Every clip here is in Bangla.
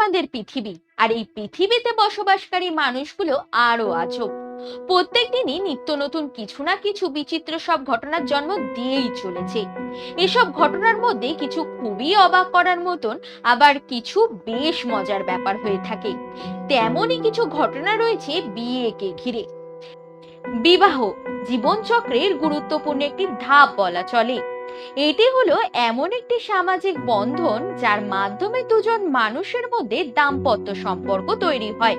আমাদের পৃথিবী। আর এই পৃথিবীতে বসবাসকারী মানুষগুলো আরও আজব। প্রত্যেক দিনই নিত্য নতুন কিছু না কিছু বিচিত্র সব ঘটনার জন্ম দিয়েই চলেছে। এসব ঘটনার মধ্যে কিছু খুবই অবাক করার মতন, আবার কিছু বেশ মজার ব্যাপার হয়ে থাকে। তেমনই কিছু ঘটনা রয়েছে বিয়েকে ঘিরে। বিবাহ, জীবনচক্রের গুরুত্বপূর্ণ একটি ধাপ বলা চলে। এটি হলো এমন একটি সামাজিক বন্ধন যার মাধ্যমে দুজন মানুষের মধ্যে দাম্পত্য সম্পর্ক তৈরি হয়।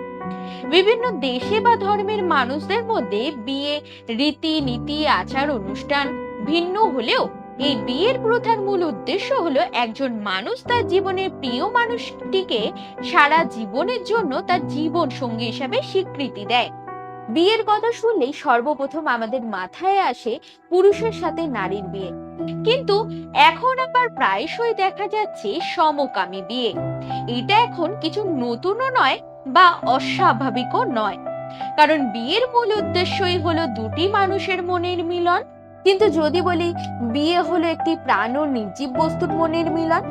বিভিন্ন দেশে বা ধর্মের মানুষদের মধ্যে বিয়ে রীতি নীতি আচার, অনুষ্ঠান ভিন্ন হলেও এই বিয়ের প্রথার মূল উদ্দেশ্য হলো একজন মানুষ তার জীবনের প্রিয় মানুষটিকে সারা জীবনের জন্য তার জীবন সঙ্গী হিসাবে স্বীকৃতি দেয়। বিয়ের কথা শুনলেই সর্বপ্রথম আমাদের মাথায় আসে পুরুষের সাথে নারীর বিয়ে। কিন্তু এখন আবার প্রায়শই দেখা যাচ্ছে সমকামী বিয়ে। এটা এখন কিছু নতুনও নয় বা অস্বাভাবিকও নয়। কারণ বিয়ের মূল উদ্দেশ্যই হলো দুটি মানুষের মনের মিলন। কিন্তু যদি বলি বিয়ে হলো একটি প্রাণ ও নির্জীব বস্তুর মনের মিলন,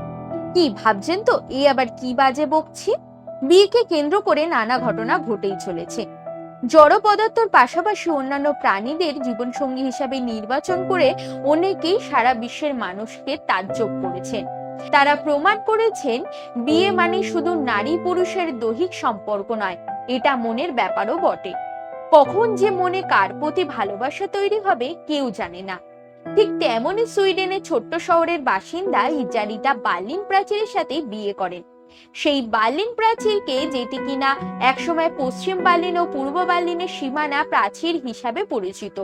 কি ভাবছেন তো? এই আবার কি বাজে বকছি? বিয়েকে কেন্দ্র করে নানা ঘটনা ঘটেই চলেছে। জড় পদার্থর পাশাপাশি অন্যান্য প্রাণীদের জীবনসঙ্গী হিসাবে নির্বাচন করে অনেকেই সারা বিশ্বের মানুষকে তাজ্জব করেছেন। তারা প্রমাণ করেছেন, বিয়ে মানে শুধু নারী পুরুষের দৈহিক সম্পর্ক নয়, এটা মনের ব্যাপারও বটে। কখন যে মনে কার প্রতি ভালোবাসা তৈরি হবে কেউ জানে না। ঠিক তেমনই সুইডেনের ছোট্ট শহরের বাসিন্দা ইজারিটা বার্লিন প্রাচীরের সাথে বিয়ে করেন। সেই বার্লিন প্রাচীরকে যেটি কিনা একসময় পশ্চিম বার্লিন ও পূর্ব বার্লিনের সীমানা প্রাচীর হিসাবে পরিচিত।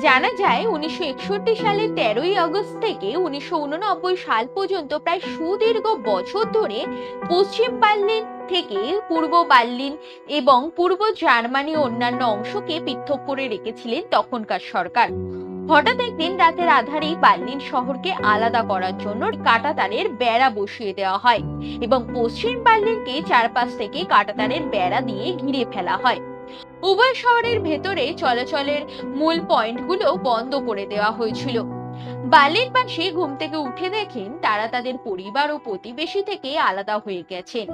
জানা যায়, উনিশশো একষট্টি সালের তেরোই আগস্ট থেকে উনিশশো উননব্বই সাল পর্যন্ত প্রায় সুদীর্ঘ বছর ধরে পশ্চিম বার্লিন থেকে পূর্ব বার্লিন এবং পূর্ব জার্মানি অন্যান্য অংশকে পৃথক করে রেখেছিলেন তখনকার সরকার। হঠাৎ একদিন রাতের আধারেই বার্লিন শহরকে আলাদা করার জন্য কাটাতারের বেড়া বসিয়ে দেওয়া হয় এবং পশ্চিম বার্লিনকে চারপাশ থেকে কাটাতারের বেড়া দিয়ে ঘিরে ফেলা হয়। উভয় শহরের ভেতরে চলাচলের মূল পয়েন্টগুলো বন্ধ করে দেওয়া হয়েছিল। বার্লিনবাসী ঘুম থেকে উঠে দেখেন তারা তাদের পরিবার ও প্রতিবেশী থেকে আলাদা হয়ে গেছেন।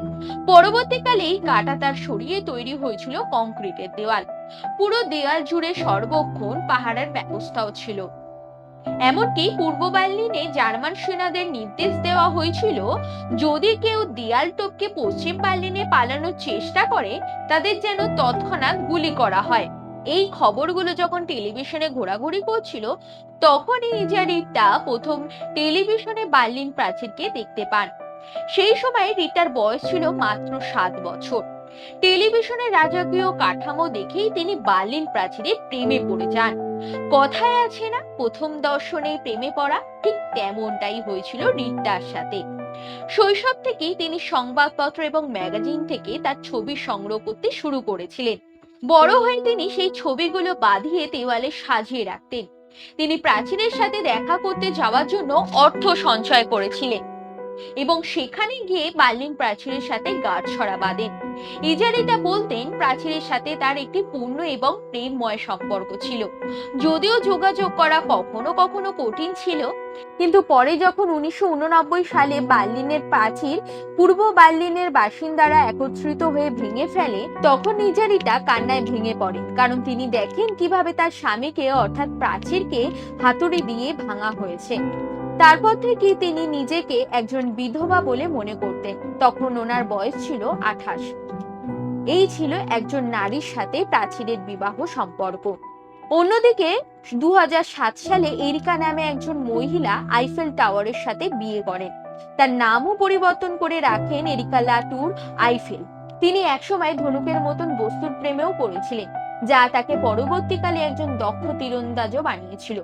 পরবর্তীকালে এই কাঁটাতার সরিয়ে তৈরি হয়েছিল কংক্রিটের দেওয়াল। পুরো দেওয়াল জুড়ে সর্বক্ষণ পাহারার ব্যবস্থাও ছিল। এমনকি পূর্ব বার্লিনে জার্মান সেনাদের নির্দেশ দেওয়া হয়েছিল, যদি কেউ দেয়াল টপকে পশ্চিম বার্লিনে পালানোর চেষ্টা করে, তাদের যেন তৎক্ষণাৎ গুলি করা হয়। এই খবরগুলো যখন টেলিভিশনে ঘোরাঘুরি করছিল, তখনই ইজারিটা প্রথম টেলিভিশনে বার্লিন প্রাচীরকে দেখতে পান। সেই সময় রিটার বয়স ছিল মাত্র সাত বছর। টেলিভিশনে রাজকীয় কাঠামো দেখেই তিনি বার্লিন প্রাচীরে প্রেমে পড়ে যান। কথায় আছে না, প্রথম দর্শনে প্রেমে পড়া, ঠিক তেমনটাই হয়েছিল রিটার সাথে। শৈশব থেকেই তিনি সংবাদপত্র এবং ম্যাগাজিন থেকে তার ছবি সংগ্রহ করতে শুরু করেছিলেন। বড় হয়ে তিনি সেই ছবিগুলো বাঁধিয়ে দেওয়ালে সাজিয়ে রাখতেন। তিনি প্রাচীনের সাথে দেখা করতে যাওয়ার জন্য অর্থ সঞ্চয় করেছিলেন। এবং সেখানে গিয়ে বার্লিন প্রাচীরের সাথে গাঢ় ছড়া বাঁধেন। ইজারিটা বলতেন প্রাচীরের সাথে তার একটি পূর্ণ এবং প্রেমময় সম্পর্ক ছিল। যদিও যোগাযোগ করা কখনো কখনো কঠিন ছিল, কিন্তু পরে যখন উনিশশো সালে বার্লিনের প্রাচীর পূর্ব বার্লিনের বাসিন্দারা একত্রিত হয়ে ভেঙে ফেলে, তখন নিজারিটা কান্নায় ভেঙে পড়ে কারণ তিনি দেখেন কীভাবে তার স্বামীকে, অর্থাৎ প্রাচীরকে, হাতুড়ি দিয়ে ভাঙা হয়েছে। তারপর থেকে তিনি নিজেকে একজন বিধবা বলে মনে করতেন। তখন ওনার বয়স ছিল আঠাশ। এই ছিল একজন নারীর সাথে প্রাচীরের বিবাহ সম্পর্ক। অন্যদিকে দু সালে এরিকা নামে একজন মহিলা আইফেল টাওয়ারের সাথে বিয়ে করেন। তার নামও পরিবর্তন করে রাখেন এরিকা লাটুর আইফেল। তিনি একসময় ধনুকের মতন বস্তুর প্রেমেও পড়েছিলেন যা তাকে পরবর্তীকালে একজন দক্ষ তীরন্দাজও বানিয়েছিল।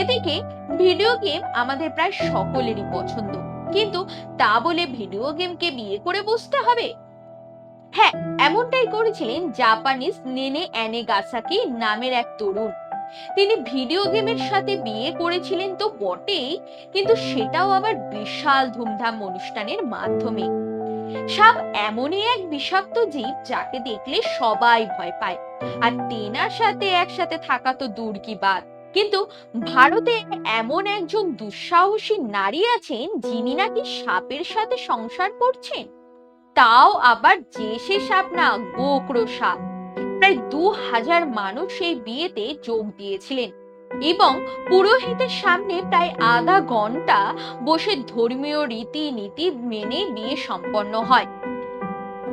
এদিকে ভিডিও গেম আমাদের প্রায় সকলেরই পছন্দ। কিন্তু তা বলে ভিডিও গেমকে বিয়ে করে বসতে হবে? হ্যাঁ এমনটাই করেছিলেন জাপানিজ নেনে অ্যানেগাসাকি নামের এক তরুণ। তিনি ভিডিও গেমের সাথে বিয়ে করেছিলেন তো বটেই, কিন্তু সেটাও আবার বিশাল ধুমধাম অনুষ্ঠানের মাধ্যমে। সাপ এমনই এক বিষাক্ত জীব যাকে দেখলে সবাই ভয় পায়। আর টেনার সাথে একসাথে থাকা তো দূর কি বাদ কিন্তু ভারতে এমন একজন দুঃসাহসী নারী আছেন যিনি নাকি সাপের সাথে সংসার করছেন। তাও আবার যে সে সাপ না গোকরো সাপ। প্রায় দু হাজার মানুষ এই বিয়েতে যোগ দিয়েছিলেন এবং পুরোহিতের সামনে প্রায় আধা ঘণ্টা বসে ধর্মীয় রীতি নীতি মেনে বিয়ে সম্পন্ন হয়।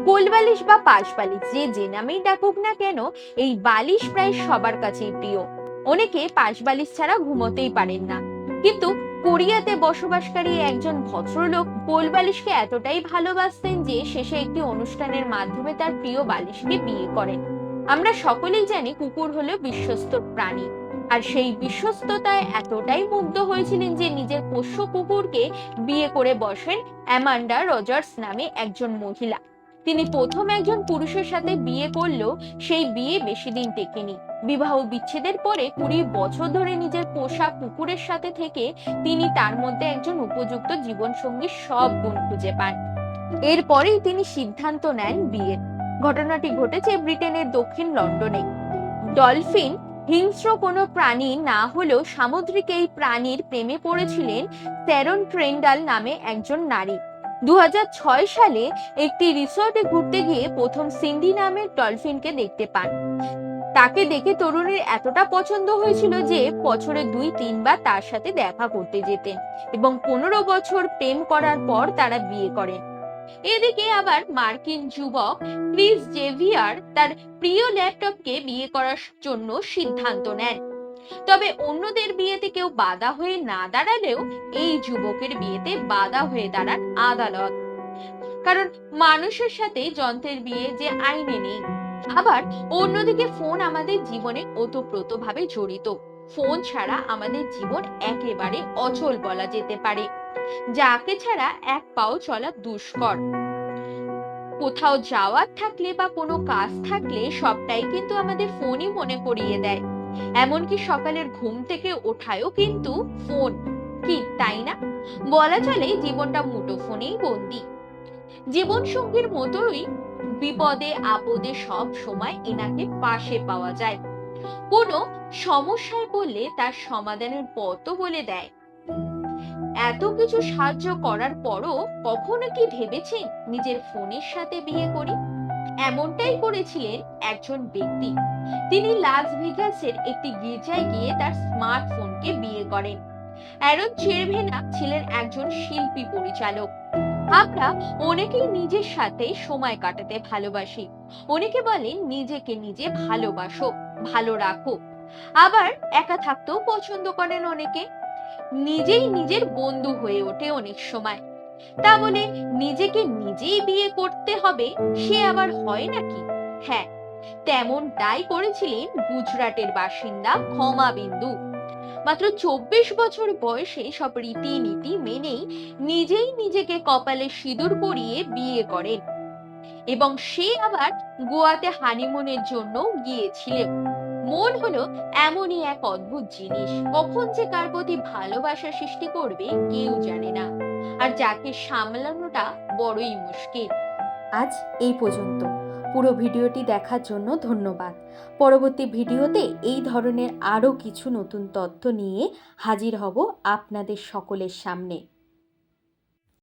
কোলবালিশ বা পাশবালিশ, যে যে নামেই ডাকুক না কেন, এই বালিশ প্রায় সবার কাছেই প্রিয়। অনেকে পাশ বালিশ ছাড়া ঘুমোতেই পারেন না। কিন্তু কোরিয়াতে বসবাসকারী একজন ভদ্রলোক কোলবালিশকে এতটাই ভালোবাসতেন যে শেষে একটি অনুষ্ঠানের মাধ্যমে তার প্রিয় বালিশকে বিয়ে করেন। আমরা সকলেই জানি কুকুর হলো বিশ্বস্ত প্রাণী। আর সেই বিশ্বস্ততায় এতটাই মুগ্ধ হয়েছিলেন যে নিজের পোষ্য কুকুরকে বিয়ে করে বসেন অ্যামান্ডা রজার্স নামে একজন মহিলা। তিনি প্রথম একজন পুরুষের সাথে বিয়ে করলেও সেই বিয়ে বেশি দিন টেকেনি। বিবাহ বিচ্ছেদের পরে কুড়ি বছর ধরে নিজের পোষা কুকুরের সাথে থেকে তিনি তার মধ্যে একজন উপযুক্ত জীবনসঙ্গীর সব গুণ খুঁজে পান। এরপরেই তিনি সিদ্ধান্ত নেন বিয়ের ঘটনাটি ঘটেছে ব্রিটেনের দক্ষিণ লন্ডনে। ডলফিন হিংস্র কোনো প্রাণী না হলেও সামুদ্রিক এই প্রাণীর প্রেমে পড়েছিলেন স্যারন ট্রেন্ডাল নামে একজন নারী। দুহাজার ছয় সালে একটি রিসর্টে ঘুরতে গিয়ে প্রথম সিন্ডি নামের ডলফিনকে দেখতে পান। তাকে দেখে তরুণীর এতটা পছন্দ হয়েছিল যে বছরে দুই তিনবার তার সাথে দেখা করতে যেতেন এবং পনেরো বছর প্রেম করার পর তারা বিয়ে করেন। এদিকে আবার মার্কিন যুবক ক্রিস জেভিয়ার তার প্রিয় ল্যাপটপকে বিয়ে করার জন্য সিদ্ধান্ত নেন। তবে অন্যদের বিয়েতে কেউ বাধা হয়ে না দাঁড়ালেও এই যুবকের বিয়েতে বাধা হয়ে দাঁড়ান আদালত। কারণ মানুষের সাথে যন্ত্রের বিয়ে যে আইনে নেই। আবার অন্যদিকে ফোন আমাদের জীবনে ওতপ্রোতভাবে জড়িত। ফোন ছাড়া আমাদের জীবন একেবারে অচল বলা যেতে পারে। যাকে ছাড়া এক পাও চলা দুষ্কর। কোথাও যাওয়ার থাকলে বা কোনো কাজ থাকলে সবটাই কিন্তু আমাদের ফোনই মনে করিয়ে দেয়। এমনকি সকালের ঘুম থেকে ওঠায়ও কিন্তু ফোন। কি, তাই না? বলা চলে জীবনটা মুঠো ফোনেই বন্দি। জীবন সঙ্গীর মতোই বিপদে, আপদে সব সময় এনাকে পাশে পাওয়া যায়। কোনো সমস্যায় পড়লে তার সমাধানের পথও বলে দেয়। এত কিছু সাহায্য করার পরও কখনো কি ভেবেছেন নিজের ফোনের সাথে বিয়ে করি? এমনটাই করেছিলেন একজন ব্যক্তি। তিনি লাস ভেগাসের একটি গির্জায় গিয়ে তার স্মার্টফোনকে বিয়ে করেন। অ্যারন চেরভেনা ছিলেন একজন শিল্পী পরিচালক। আমরা অনেকেই নিজের সাথে সময় কাটাতে ভালোবাসি। অনেকে বলেন নিজেকে নিজে ভালোবাসো, ভালো রাখো। আবার একা থাকতেও পছন্দ করেন অনেকে। নিজেই নিজের বন্ধু হয়ে ওঠে অনেক সময়। তা বলে নিজেকে নিজেই বিয়ে করতে হবে, সে আবার হয় নাকি? হ্যাঁ তেমনটাই করেছিলেন গুজরাটের বাসিন্দা ক্ষমা বিন্দু। মাত্র চব্বিশ বছর বয়সে সব রীতিনীতি মেনেই নিজেই নিজেকে কপালে সিঁদুর পরিয়ে বিয়ে করেন এবং সে আবার গোয়াতে হানিমুনের জন্য গিয়েছিলেন। মন হলো এমনই এক অদ্ভুত জিনিস, কখন যে কার প্রতি ভালোবাসা সৃষ্টি করবে কেউ জানে না। আর যাকে সামলানোটা বড়ই মুশকিল। আজ এই পর্যন্ত। পুরো ভিডিওটি দেখার জন্য ধন্যবাদ। পরবর্তী ভিডিওতে এই ধরনের আরও কিছু নতুন তথ্য নিয়ে হাজির হব আপনাদের সকলের সামনে।